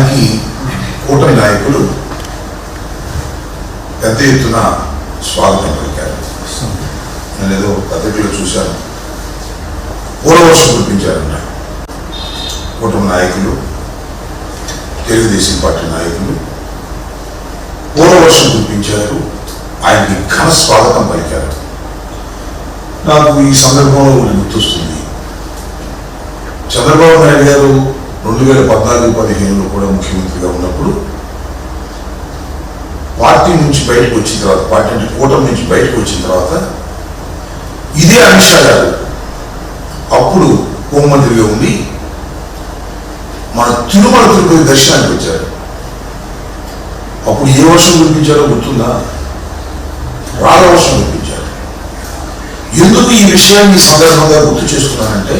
దానికి కూటమి నాయకులు పెద్ద ఎత్తున స్వాగతం పలికారు. నేను ఏదో పత్రికలో చూశాను. పూర్వవర్షం కురిపించారంట. కూటమి నాయకులు తెలుగుదేశం పార్టీ నాయకులు పూర్వవర్షం కురిపించారు. ఆయనకి ఘన స్వాగతం పలికారు. నాకు ఈ సందర్భంలో గుర్తొస్తుంది. చంద్రబాబు నాయుడు గారు రెండు వేల పద్నాలుగు పదిహేనులో కూడా ముఖ్యమంత్రిగా ఉన్నప్పుడు పార్టీ నుంచి బయటకు వచ్చిన తర్వాత పార్టీ నుంచి కూటమి నుంచి బయటకు వచ్చిన తర్వాత ఇదే అమిత్ షా గారు అప్పుడు హోంమంత్రిగా ఉండి మన తిరుమల తిరుపతి దర్శనానికి వచ్చారు. అప్పుడు ఏ వర్షం కురిపించారో గుర్తుందా? రాళ్ళ వర్షం కురిపించారు. ఎందుకు ఈ విషయాన్ని సందర్భంగా గుర్తు చేస్తున్నానంటే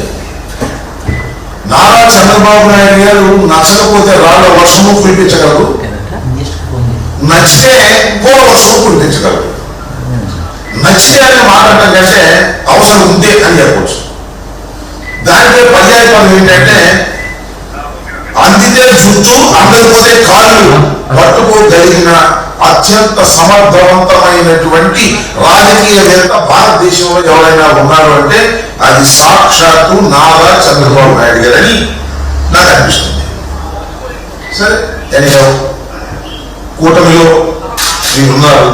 నారా చంద్రబాబు నాయుడు గారు నచ్చకపోతే రాళ్ళ వర్షము కురిపించగలరు నచ్చితే కోల వర్షము కురిపించగలరు నచ్చితే అనే మాట కంటే అవసరం ఉంది అని చెప్పవచ్చు దానిపై పర్యాయపదం ఏంటంటే అందితే జుట్టు అందకపోతే కాళ్ళు పట్టుకోగలిగిన అత్యంత సమర్థవంతమైనటువంటి రాజకీయవేత్త భారతదేశంలో ఎవరైనా ఉన్నారు అంటే సాక్షాత్తు నారా చంద్రబాబు నాయుడు గారని నాకు అనిపిస్తుంది. సరే ఎనియో కూటమిలో మీరు ఉన్నారు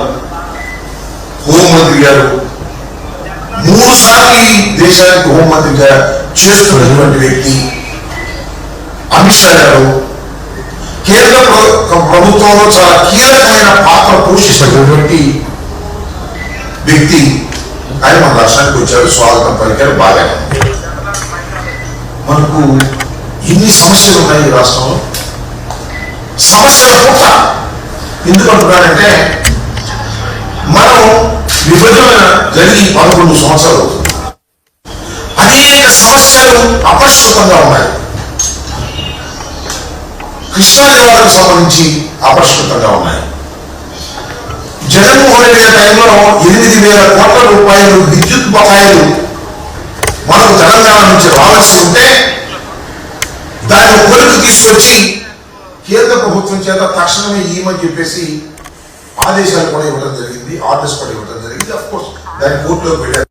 హోంమంత్రి గారు మూడు సార్లు ఈ దేశానికి హోంమంత్రిగా చేస్తున్నటువంటి వ్యక్తి అమిత్ షా గారు కేంద్ర ప్రభుత్వంలో చాలా కీలకమైన పాత్ర పోషిస్తున్నటువంటి వ్యక్తి ఆయన మన రాష్ట్రానికి వచ్చారు. స్వాగతం పలికారు. బాగా మనకు ఎన్ని సమస్యలు ఉన్నాయి ఈ రాష్ట్రంలో. సమస్యల పూట ఎందుకు అంటున్నానంటే మనం విభజన జరిగి పదకొండు సంవత్సరాలు అవుతుంది. అనేక సమస్యలు అపరిష్కృతంగా ఉన్నాయి. కృష్ణా జిల్లాకు సంబంధించి అపరిష్కృతంగా ఉన్నాయి. జగన్మోహన్ రెడ్డి టైంలో ఎనిమిది వేల కోట్ల రూపాయలు విద్యుత్ బకాయిలు నుంచి రావాల్సి ఉంటే దాన్ని కొరకు తీసుకొచ్చి కేంద్ర ప్రభుత్వం చేత తక్షణమే ఇవ్వమని చెప్పేసి ఆదేశాలు కూడా ఇవ్వడం జరిగింది ఆర్డర్స్ కూడా ఇవ్వడం జరిగింది. అఫ్ కోర్స్ దాన్ని కోర్టులోకి వెళ్ళారు.